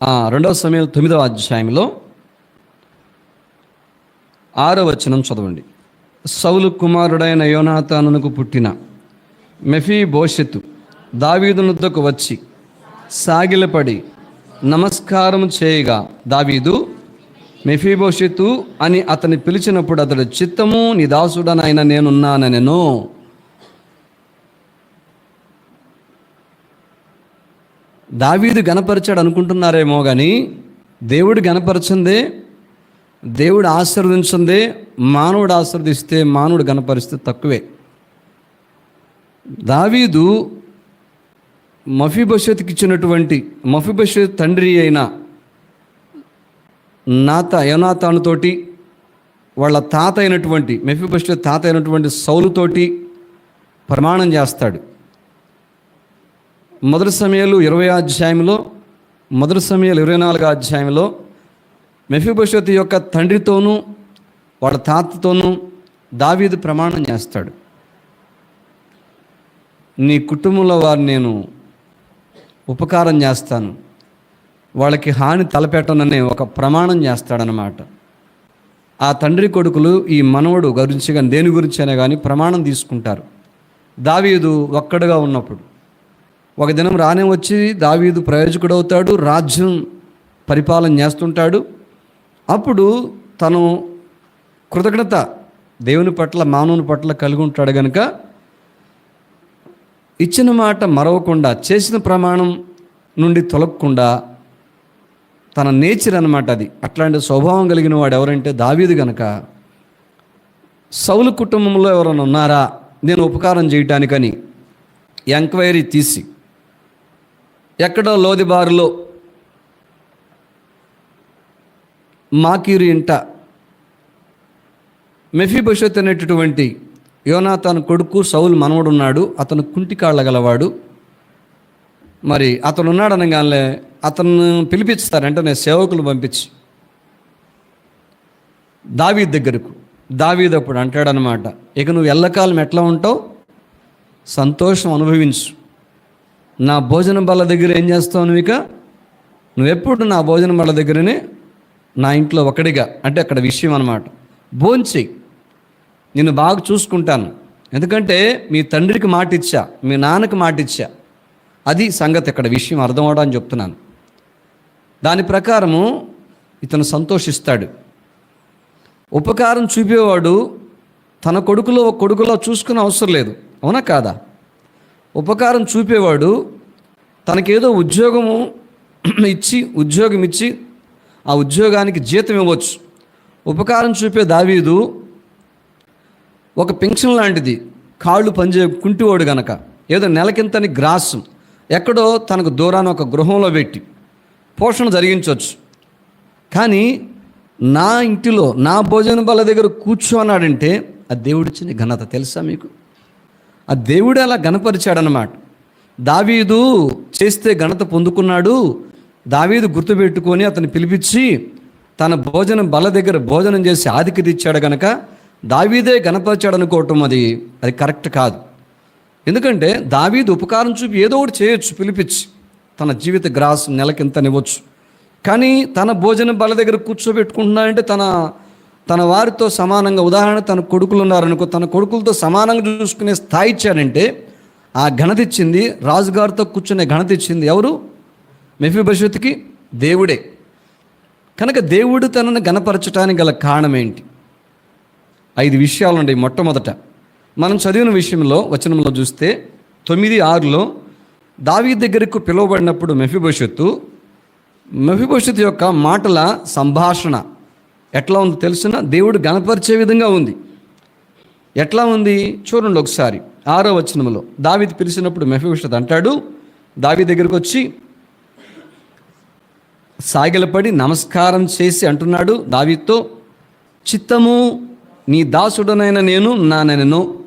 రెండవ సమయం తొమ్మిదవ అధ్యాయంలో ఆరో వచనం చదవండి. సౌలు కుమారుడైన యోనాతానునకు పుట్టిన మెఫీ భోషెతు దావీదునుద్దకు వచ్చి సాగిలపడి నమస్కారం చేయగా దావీదు మెఫీభోషెతు అని అతని పిలిచినప్పుడు అతడు చిత్తము నీ దాసుడనైనా నేనున్నానెను దావీదు గనపరిచాడు అనుకుంటున్నారేమో కానీ దేవుడు గనపరచిందే దేవుడు ఆశీర్వదించిందే మానవుడు ఆశీర్వదిస్తే మానవుడు గనపరిస్తే తక్కువే. దావీదు మఫీభవిష్యత్తుకి ఇచ్చినటువంటి మఫీభవిష్యత్ తండ్రి అయిన నాత యోనాతానుతోటి వాళ్ళ తాత అయినటువంటి మెఫీభవిష్యత్ తాత అయినటువంటి సౌలుతోటి ప్రమాణం చేస్తాడు. మొదటి సమయాలు ఇరవై అధ్యాయంలో మొదటి సమయాలు ఇరవై నాలుగో అధ్యాయంలో మెఫీభవిష్యత్ యొక్క తండ్రితోనూ వాళ్ళ తాతతోనూ దావీదు ప్రమాణం చేస్తాడు. నీ కుటుంబంలో వారు నేను ఉపకారం చేస్తాను. వాళ్ళకి హాని తలపెట్టననే ఒక ప్రమాణం చేస్తాడనమాట ఆ తండ్రి కొడుకులు ఈ మనవడు గురించి కానీ దేని గురించి అయినా కానీ ప్రమాణం తీసుకుంటారు. దావీదు ఒక్కడుగా ఉన్నప్పుడు. ఒక దినం రానే వచ్చి దావీదు ప్రయోజకుడు అవుతాడు రాజ్యం పరిపాలన చేస్తుంటాడు. అప్పుడు తను కృతజ్ఞత దేవుని పట్ల మానవుని పట్ల కలిగి ఉంటాడు కనుక ఇచ్చిన మాట మరవకుండా చేసిన ప్రమాణం నుండి తొలగకుండా తన నేచర్ అనమాట అది. అట్లాంటి స్వభావం కలిగిన వాడు ఎవరంటే దావీదు గనక. సౌలు కుటుంబంలో ఎవరైనా ఉన్నారా? నేను ఉపకారం చేయటానికని ఎంక్వైరీ తీసి ఎక్కడో లోదిబారులో మాకీరు ఇంట మెఫీభవిష్యత్ అనేటటువంటి యోనాతాన్ కొడుకు సౌలు మనవడు ఉన్నాడు అతను కుంటి కాళ్ళ గలవాడు మరి అతను ఉన్నాడు అనగానే అతను పిలిపిస్తారు వెంటనే సేవకులు పంపించి దావీ దగ్గరకు. దావీదప్పుడు అంటాడనమాట ఇక నువ్వు ఎల్లకాలం ఎట్లా ఉంటావు? సంతోషం అనుభవించు. నా భోజన బల్ల దగ్గర ఏం చేస్తావు నువ్వు ఇక? నువ్వెప్పుడు నా భోజన బల్ల దగ్గరనే నా ఇంట్లో ఒకడిగా అంటే అక్కడ విషయం అనమాట భోంచి నేను బాగా చూసుకుంటాను. ఎందుకంటే మీ తండ్రికి మాట ఇచ్చా మీ నాన్నకి మాట ఇచ్చా. అది సంగతి ఇక్కడ విషయం అర్థం అవడానికి చెప్తున్నాను. దాని ప్రకారము ఇతను సంతోషిస్తాడు. ఉపకారం చూపేవాడు తన కొడుకులో ఒక కొడుకులో చూసుకునే అవసరం లేదు. అవునా కాదా? ఉపకారం చూపేవాడు తనకేదో ఉద్యోగము ఇచ్చి ఉద్యోగం ఇచ్చి ఆ ఉద్యోగానికి జీతం ఇవ్వచ్చు. ఉపకారం చూపే దావీదు ఒక పెన్షన్ లాంటిది. కాళ్ళు పనిచే కుంటివాడు గనక. ఏదో నెలకింతని గ్రాసం. ఎక్కడో తనకు దూరాన ఒక గృహంలో పెట్టి పోషణ జరిగించవచ్చు కానీ నా ఇంటిలో నా భోజన బల్ల దగ్గర కూర్చోన్నాడంటే ఆ దేవుడిచ్చిన ఘనత తెలుసా మీకు? ఆ దేవుడు అలా గణపరిచాడనమాట దావీదు చేస్తే ఘనత పొందుకున్నాడు. దావీదు గుర్తుపెట్టుకొని అతను పిలిపించి తన భోజనం బల దగ్గర భోజనం చేసి ఆదికి ఇచ్చాడు గనక దావీదే గణపరిచాడు అనుకోవటం అది అది కరెక్ట్ కాదు. ఎందుకంటే దావీదు ఉపకారం చూపి ఏదో ఒకటి చేయొచ్చు పిలిపించి తన జీవిత గ్రాస్ నెలకింతనివ్వచ్చు. కానీ తన భోజనం బల దగ్గర కూర్చోబెట్టుకుంటున్నాడంటే తన తన వారితో సమానంగా ఉదాహరణ తన కొడుకులు ఉన్నారనుకో తన కొడుకులతో సమానంగా చూసుకునే స్థాయి ఇచ్చాడంటే ఆ ఘనత ఇచ్చింది రాజుగారితో కూర్చునే ఘనత ఇచ్చింది ఎవరు? మెఫీభవిష్యత్తుకి దేవుడే. కనుక దేవుడు తనను గణపరచడానికి గల కారణం ఏంటి? ఐదు విషయాలు ఉన్నాయి మొట్టమొదట. మనం చదివిన విషయంలో వచనంలో చూస్తే తొమ్మిది ఆరులో దావీ దగ్గరకు పిలువబడినప్పుడు మెఫిభవిష్యత్తు మెఫిభవిష్యత్తు యొక్క మాటల సంభాషణ. ఎట్లా ఉందో తెలుసిన? దేవుడు గణపరిచే విధంగా ఉంది. ఎట్లా ఉంది? చూడండి ఒకసారి. ఆరో వచనంలో దావిది పిలిచినప్పుడు మెఫీభవిష్యత్ అంటాడు దావి దగ్గరకు వచ్చి సాగిలపడి నమస్కారం చేసి అంటున్నాడు దావితో చిత్తము నీ దాసుడనైన నేను నానెను.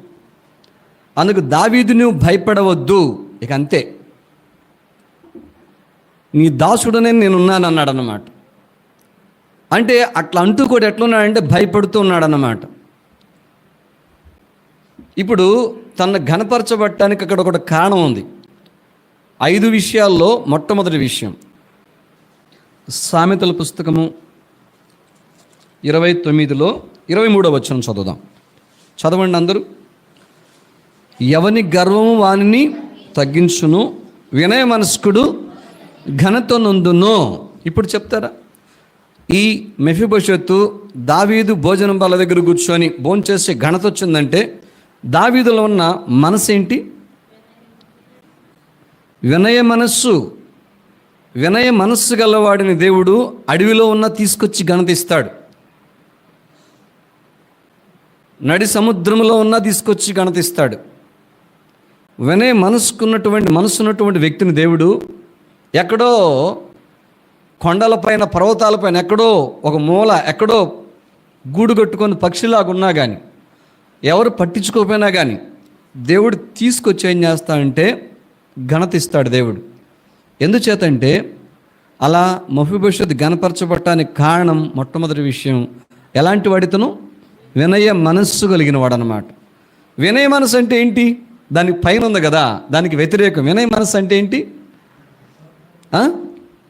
అందుకు దావీదు నువ్వు భయపడవద్దు. ఇక అంతే. నీ దాసుడనే నేనున్నాను అన్నాడు అన్నమాట అంటే అట్లా అంటూ కూడా ఎట్లున్నాడంటే భయపడుతూ ఉన్నాడన్నమాట. ఇప్పుడు తన ఘనపరచబట్టడానికి అక్కడ ఒకటి కారణం ఉంది. ఐదు విషయాల్లో మొట్టమొదటి విషయం. సామెతల పుస్తకము ఇరవై తొమ్మిదిలో ఇరవై మూడో వచ్చిన చదువుదాం. చదవండి అందరూ. ఎవని గర్వము వానిని తగ్గించును వినయ మనస్కుడు ఘనత నందును. ఇప్పుడు చెప్తారా? ఈ మెఫిబోషత్తు దావీదు భోజనం బల దగ్గర కూర్చొని భోంచేసే ఘనత వచ్చిందంటే దావీదులో ఉన్న మనసు ఏంటి? వినయ మనస్సు. వినయ మనస్సు గలవాడిని దేవుడు అడవిలో ఉన్న తీసుకొచ్చి ఘనత ఇస్తాడు. నడి సముద్రంలో ఉన్న తీసుకొచ్చి ఘనత ఇస్తాడు. వినయ మనసుకున్నటువంటి మనసున్నటువంటి వ్యక్తిని దేవుడు ఎక్కడో కొండలపైన పర్వతాలపైన ఎక్కడో ఒక మూల ఎక్కడో గూడు కట్టుకొని పక్షిలాగా ఉన్నా కానీ ఎవరు పట్టించుకోకపోయినా కానీ దేవుడు తీసుకొచ్చి ఏం చేస్తాడంటే ఘనత ఇస్తాడు దేవుడు. ఎందుచేతంటే అలా మఫిభవిష్యత్ గణపరచబడటానికి కారణం మొట్టమొదటి విషయం ఎలాంటి వాడితను? వినయ మనస్సు కలిగిన వాడు అనమాట వినయ మనసు అంటే ఏంటి? దానికి పైన ఉంది కదా దానికి వ్యతిరేకం. వినయ మనసు అంటే ఏంటి?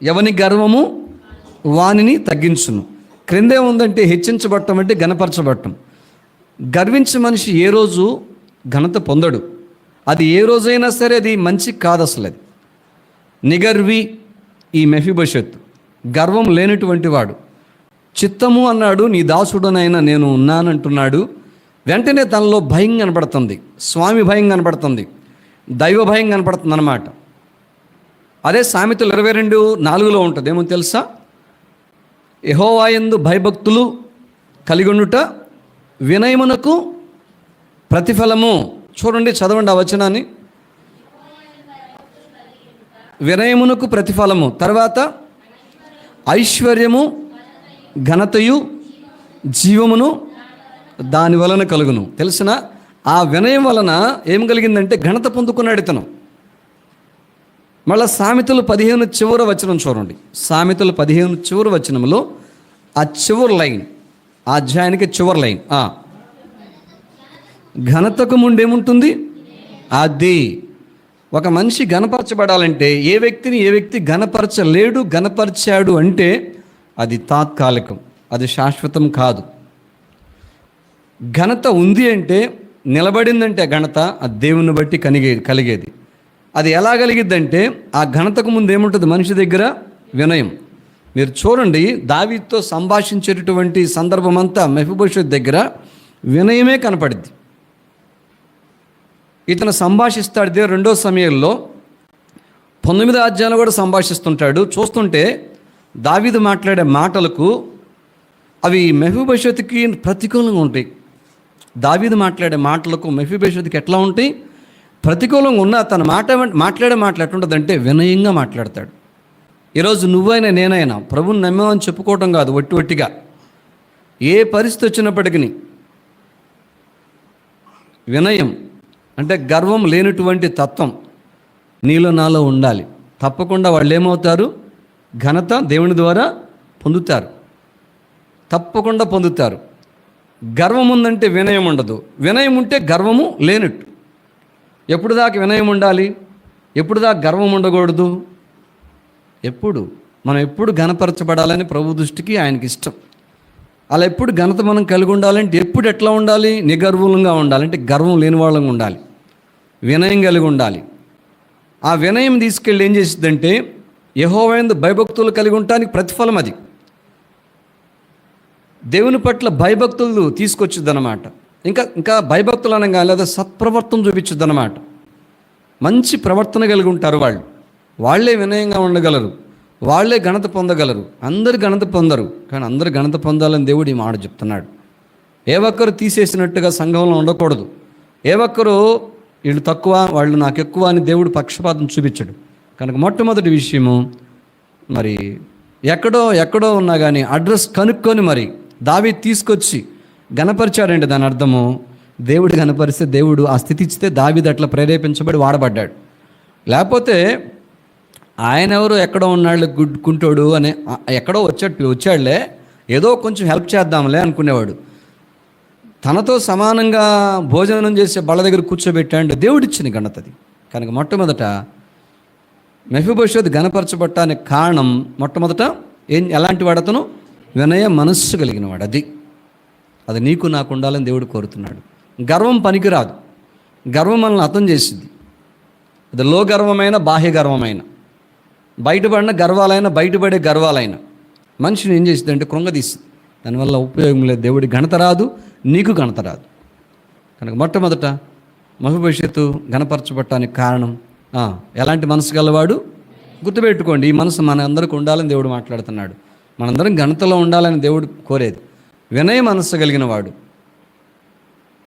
ఎవని గర్వము? వానిని తగ్గించును. క్రిందే ఉందంటే హెచ్చించబడటం అంటే ఘనపరచబట్టం. గర్వించే మనిషి ఏ రోజు ఘనత పొందడు? అది ఏ రోజైనా సరే అది మంచి కాదు అసలు అది నిగర్వి ఈ మెఫిభవిష్యత్తు గర్వం లేనటువంటి వాడు. చిత్తము అన్నాడు నీ దాసుడనైనా నేను ఉన్నానంటున్నాడు. వెంటనే తనలో భయం కనపడుతుంది. స్వామి భయం కనపడుతుంది. దైవ భయం కనపడుతుంది అన్నమాట అదే సామెతలు ఇరవై రెండు నాలుగులో ఉంటుంది. ఏమో తెలుసా? యహోవాయందు భయభక్తులు కలిగుండుట వినయమునకు ప్రతిఫలము. చూడండి చదవండి ఆ వచనాన్ని. వినయమునకు ప్రతిఫలము. తర్వాత ఐశ్వర్యము ఘనతయు జీవమును దాని వలన కలుగును. తెలిసిన? ఆ వినయం వలన ఏం కలిగిందంటే ఘనత పొందుకున్నాడు ఇతను. మళ్ళా సామెతలు పదిహేను చివరి వచనం చూడండి. సామెతలు పదిహేను చివరి వచనంలో ఆ చివరి లైన్ ఆ అధ్యాయానికి చివరి లైన్ ఘనతకు ముందేముంటుంది? అది. ఒక మనిషి ఘనపరచబడాలంటే ఏ వ్యక్తిని ఏ వ్యక్తి గణపరచలేడు ఘనపరిచాడు అంటే అది తాత్కాలికం అది శాశ్వతం కాదు. ఘనత ఉంది అంటే నిలబడిందంటే ఆ ఘనత ఆ దేవుని బట్టి కనిగే కలిగేది. అది ఎలా కలిగిద్దంటే ఆ ఘనతకు ముందు ఏముంటుంది? మనిషి దగ్గర వినయం. మీరు చూడండి దావీతో సంభాషించేటటువంటి సందర్భం అంతా మెఫిభవిష్యత్ దగ్గర వినయమే కనపడిద్ది. ఇతను సంభాషిస్తాడు రెండో సమయంలో. పంతొమ్మిది అధ్యాయంలో కూడా సంభాషిస్తుంటాడు. చూస్తుంటే దావీదు మాట్లాడే మాటలకు అవి మెహబూబషత్కి ప్రతికూలంగా ఉంటాయి. దావీదు మాట్లాడే మాటలకు మెఫీబేషత్కి ఎట్లా ఉంటాయి? ప్రతికూలంగా ఉన్న తన మాట మాట్లాడే మాటలు ఎట్లుంటుందంటే వినయంగా మాట్లాడతాడు. ఈరోజు నువ్వైనా నేనైనా ప్రభుని నమ్మేమని చెప్పుకోవటం కాదు ఒట్టి ఒట్టిగా. ఏ పరిస్థితి వచ్చినప్పటికీ వినయం అంటే గర్వం లేనటువంటి తత్వం నీలో నాలో ఉండాలి. తప్పకుండా వాళ్ళు ఏమవుతారు ఘనత దేవుని ద్వారా పొందుతారు. తప్పకుండా పొందుతారు. గర్వం ఉందంటే వినయం ఉండదు. వినయం ఉంటే గర్వము లేనట్టు. ఎప్పుడు దాకా వినయం ఉండాలి? ఎప్పుడు దాకా గర్వం ఉండకూడదు? ఎప్పుడు? మనం ఎప్పుడు ఘనపరచబడాలని ప్రభు దృష్టికి ఆయనకి ఇష్టం. అలా ఎప్పుడు ఘనత మనం కలిగి ఉండాలంటే ఎప్పుడు ఎట్లా ఉండాలి? నిగర్వంగా ఉండాలంటే గర్వం లేని వాళ్ళంగా ఉండాలి. వినయం కలిగి ఉండాలి. ఆ వినయం తీసుకెళ్ళి ఏం చేసిందంటే యహోవైందు భయభక్తులు కలిగి ఉండటానికి ప్రతిఫలం అది. దేవుని పట్ల భయభక్తులు తీసుకొచ్చిద్దనమాట ఇంకా ఇంకా భయభక్తులు అనగా లేదా సత్ప్రవర్తన చూపించుద్దనమాట మంచి ప్రవర్తన కలిగి ఉంటారు వాళ్ళు. వాళ్ళే వినయంగా ఉండగలరు. వాళ్ళే ఘనత పొందగలరు. అందరు ఘనత పొందరు. కానీ అందరు ఘనత పొందాలని దేవుడు ఈ మాట చెప్తున్నాడు. ఏ ఒక్కరు తీసేసినట్టుగా సంఘంలో ఉండకూడదు. ఏ ఒక్కరు వీళ్ళు తక్కువ వాళ్ళు నాకు ఎక్కువ అని దేవుడు పక్షపాతం చూపించడు. కనుక మొట్టమొదటి విషయము మరి ఎక్కడో ఎక్కడో ఉన్నా కానీ అడ్రస్ కనుక్కొని మరి దావి తీసుకొచ్చి గనపరిచాడండి దాని అర్థము. దేవుడు గణపరిస్తే దేవుడు ఆ స్థితి ఇచ్చితే దావిది అట్లా ప్రేరేపించబడి వాడబడ్డాడు. లేకపోతే ఆయన ఎవరు ఎక్కడో ఉన్నాడు గుడ్కుంటాడు అని ఎక్కడో వచ్చాడు వచ్చాడులే ఏదో కొంచెం హెల్ప్ చేద్దాంలే అనుకునేవాడు. తనతో సమానంగా భోజనం చేసే బళ్ళ దగ్గర కూర్చోబెట్టాడు దేవుడిచ్చిన ఘనతది కనుక మొట్టమొదట మెఫిభవిష్యత్ గణపరచబట్టానికి కారణం మొట్టమొదట ఏం ఎలాంటి వాడతను అతను? వినయ మనస్సు కలిగిన వాడు అది. అది నీకు నాకు ఉండాలని దేవుడు కోరుతున్నాడు. గర్వం పనికిరాదు. గర్వం మనల్ని అర్థం చేసింది అది లో గర్వమైన బాహ్య గర్వమైన బయటపడిన గర్వాలైన బయటపడే గర్వాలైన. మనిషిని ఏం చేసింది అంటే కృంగదీసింది దానివల్ల ఉపయోగం లేదు. దేవుడి ఘనత రాదు నీకు ఘనత రాదు. కనుక మొట్టమొదట మహభవిష్యత్తు ఘనపరచబట్టానికి కారణం ఎలాంటి మనసు గలవాడు? గుర్తుపెట్టుకోండి ఈ మనసు మన అందరికి ఉండాలని దేవుడు మాట్లాడుతున్నాడు. మనందరం ఘనతలో ఉండాలని దేవుడు కోరేది. వినయ మనస్సు కలిగిన వాడు